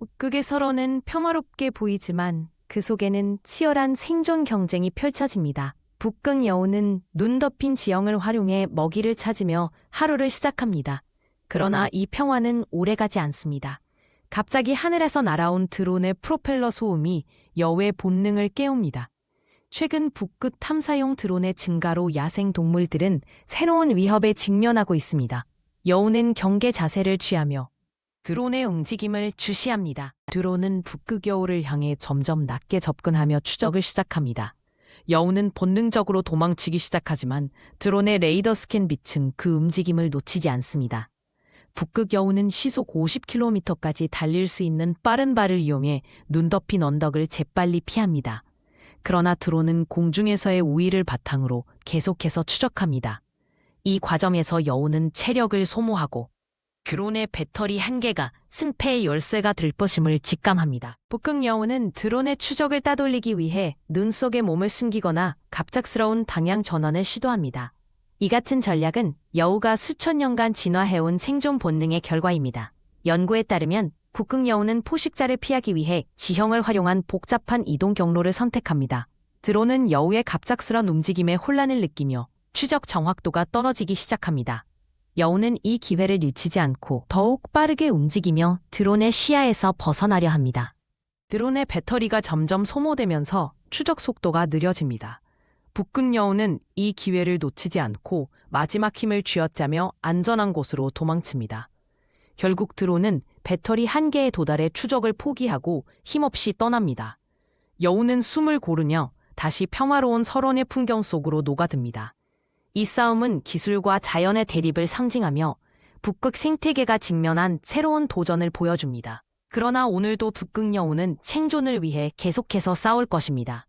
북극의 서로는 평화롭게 보이지만 그 속에는 치열한 생존 경쟁이 펼쳐집니다. 북극 여우는 눈 덮인 지형을 활용해 먹이를 찾으며 하루를 시작합니다. 그러나 이 평화는 오래가지 않습니다. 갑자기 하늘에서 날아온 드론의 프로펠러 소음이 여우의 본능을 깨웁니다. 최근 북극 탐사용 드론의 증가로 야생 동물들은 새로운 위협에 직면하고 있습니다. 여우는 경계 자세를 취하며 드론의 움직임을 주시합니다. 드론은 북극 여우를 향해 점점 낮게 접근하며 추적을 시작합니다. 여우는 본능적으로 도망치기 시작하지만 드론의 레이더 스캔 빛은 그 움직임을 놓치지 않습니다. 북극 여우는 시속 50km까지 달릴 수 있는 빠른 발을 이용해 눈 덮인 언덕을 재빨리 피합니다. 그러나 드론은 공중에서의 우위를 바탕으로 계속해서 추적합니다. 이 과정에서 여우는 체력을 소모하고 드론의 배터리 한 개가 승패의 열쇠가 될 것임을 직감합니다. 북극 여우는 드론의 추적을 따돌리기 위해 눈 속에 몸을 숨기거나 갑작스러운 방향 전환을 시도합니다. 이 같은 전략은 여우가 수천 년간 진화해온 생존 본능의 결과입니다. 연구에 따르면 북극 여우는 포식자를 피하기 위해 지형을 활용한 복잡한 이동 경로를 선택합니다. 드론은 여우의 갑작스런 움직임에 혼란을 느끼며 추적 정확도가 떨어지기 시작합니다. 여우는 이 기회를 놓치지 않고 더욱 빠르게 움직이며 드론의 시야에서 벗어나려 합니다. 드론의 배터리가 점점 소모되면서 추적 속도가 느려집니다. 북극 여우는 이 기회를 놓치지 않고 마지막 힘을 쥐어짜며 안전한 곳으로 도망칩니다. 결국 드론은 배터리 한 개에 도달해 추적을 포기하고 힘없이 떠납니다. 여우는 숨을 고르며 다시 평화로운 설원의 풍경 속으로 녹아듭니다. 이 싸움은 기술과 자연의 대립을 상징하며 북극 생태계가 직면한 새로운 도전을 보여줍니다. 그러나 오늘도 북극 여우는 생존을 위해 계속해서 싸울 것입니다.